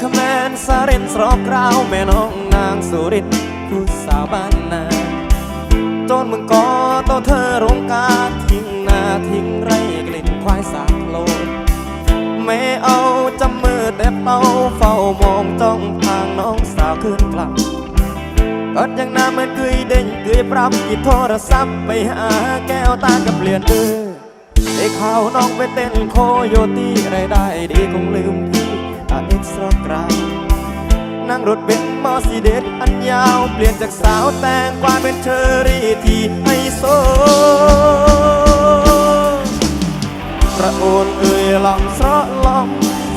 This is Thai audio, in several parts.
ขแมนสาเรนสรอบกราวแม่น้องนางสุรินผู้สาวบ้านนาจนมึงก็โตเธอรงกาทิ้งนาทิ้งไรกลิ่นควายสากโลนไม่เอาจำมือแต่เป้าเฝ้ามองจ้องทางน้องสาวขึ้นกลับก็ยังน้ามือนกุยเด้งกุยปรับหยิบโทรศัพท์ไปหาแก้วตากับเปลี่ยนเออได้ข่าวน้องไปเต้นโคโยตี้รได้ดีคงลืมพี่ อาเอ็กซ์ตร้ากรานั่งรถเบนซ์มอสีเดดอันยาว เปลี่ยนจากสาวแต่งกลาเป็นเชอรี่ที่ไฮโซพระโอนเอ่ยลองสระลอง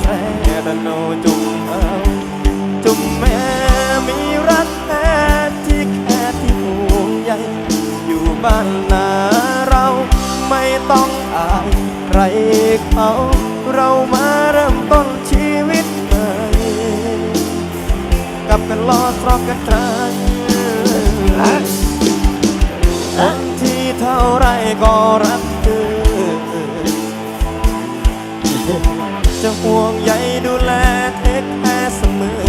แซ่ดโนจุ่มเอาจุ่มแม่มีรักแท้ที่แค่ที่ห่วงใยอยู่บ้านนาเราไม่ต้องอายใครเขาเรามา กับกันลอสรอกกันตรายคนที่เท่าไรก็รักเธอจะห่วงใยดูแลเทคแคร์เสมอ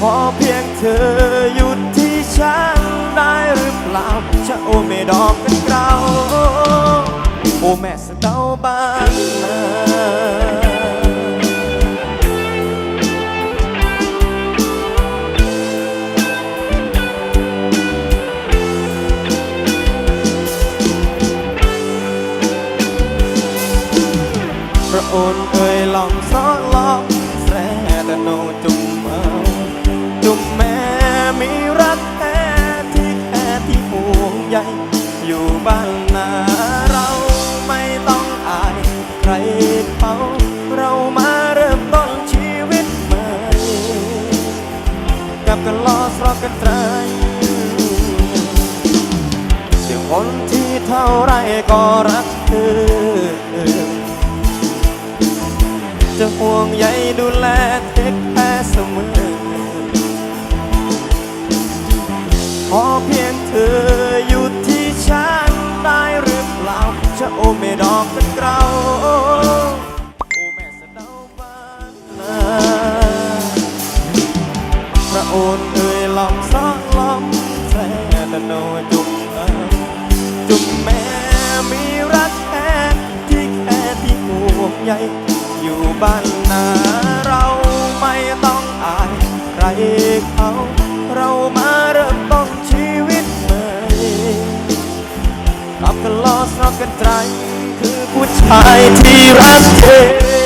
ขอเพียงเธอหยุดที่ฉันได้หรือเปล่าจะโอเมดอกกันเกลาโอแม่สะเดาบ้านเอ่ยลอ งซ้อนลองแสแต่โนจุ่มเอาจุ่มแม่มีรักแท้ที่แท้ที่ห่วงใยอยู่บ้านนาเราไม่ต้องอายใครเขาเรามาเริ่มต้นชีวิตใหม่กับกันลอสรอกกันไตรเสียงคนที่เท่าไรก็รักเธอ จะห่วงใยดูแลเทคแคร์เสมอ ขอเพียงเธออยู่ที่ฉันได้หรือเปล่า จะโอเมดอกกันเกลาโอแม่สะเดาบานนาพระโอนเอ่ยลองสองลองแซ่ดโนจุ่มจุ่มแม่มีรักแท้ที่แค่ที่ห่วงใย บ้านนาเราไม่ต้องอายใครเขาเรามาเริ่มต้นชีวิตใหม่รับกันลอสรับกันไตรคือผู้ชายที่รักเธอ